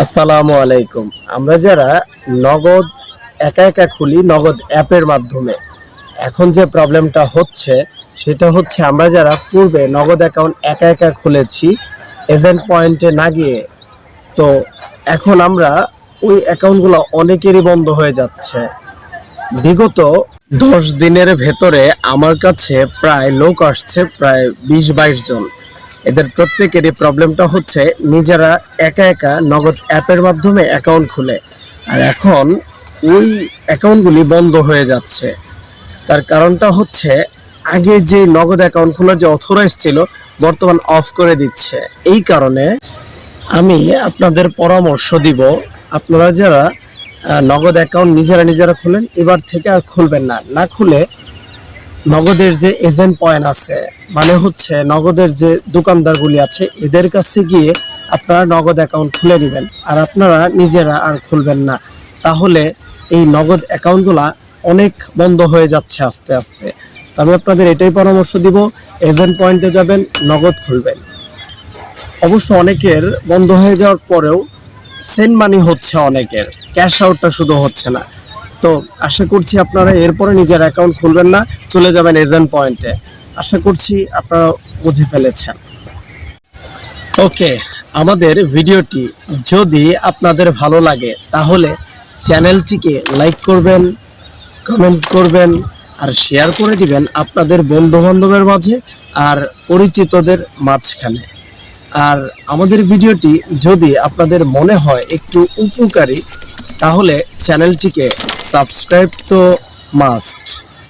আসসালামু আলাইকুম। আমরা যারা নগদ একা একা খুলি, নগদ অ্যাপের মাধ্যমে, এখন যে প্রবলেমটা হচ্ছে, সেটা হচ্ছে আমরা যারা পূর্বে নগদ অ্যাকাউন্ট একা একা খুলেছি, এজেন্ট পয়েন্টে না গিয়ে, তো এখন আমরা ওই অ্যাকাউন্টগুলো অনেকেরই বন্ধ হয়ে যাচ্ছে। বিগত দশ দিনের ভেতরে আমার কাছে প্রায় লোক আসছে, প্রায় বিশ বাইশ জন। এদের প্রত্যেকেরই প্রবলেমটা হচ্ছে নিজেরা একা একা নগদ অ্যাপের মাধ্যমে অ্যাকাউন্ট খুলে। আর এখন ওই অ্যাকাউন্টগুলি বন্ধ হয়ে যাচ্ছে। তার কারণটা হচ্ছে আগে যে নগদ অ্যাকাউন্ট খোলার যে অথরাইজ ছিল, বর্তমান অফ করে দিচ্ছে। এই কারণে আমি আপনাদের পরামর্শ দিব, আপনারা যারা নগদ অ্যাকাউন্ট নিজেরা নিজেরা খুলেন, এবার থেকে আর খুলবেন না। না খুলে নগদের যে এজেন্ট পয়েন্ট আছে মানে হচ্ছে নগদের যে দোকানদারগুলি আছে, এদের কাছে গিয়ে আপনারা নগদ অ্যাকাউন্ট খুলে নেবেন। আর আপনারা নিজেরা আর খুলবেন না। তাহলে এই নগদ অ্যাকাউন্টগুলা অনেক বন্ধ হয়ে যাচ্ছে আস্তে আস্তে। তো আমি আপনাদের এটাই পরামর্শ দিব এজেন্ট পয়েন্টে যাবেন, নগদ খুলবেন। অবশ্য অনেকের বন্ধ হয়ে যাওয়ার পরেও সেন্ট মানি হচ্ছে অনেকের ক্যাশ আউটটা শুধু হচ্ছে না। তো আশা করছি আপনারা এরপরে নিজের অ্যাকাউন্ট খুলবেন না, চলে যাবেন এজেন্ট পয়েন্টে আশা করছি আপনারা বুঝে ফেলেছেন। ওকে, আমাদের ভিডিওটি যদি আপনাদের ভালো লাগে, তাহলে চ্যানেলটিকে লাইক করবেন কমেন্ট করবেন, আর শেয়ার করে দিবেন আপনাদের বন্ধু বান্ধবের মাঝে আর পরিচিতদের মাঝখানে। আর আমাদের ভিডিওটি যদি আপনাদের মনে হয় একটু উপকারী তাহলে চ্যানেলটিকে সাবস্ক্রাইব তো মাস্ট।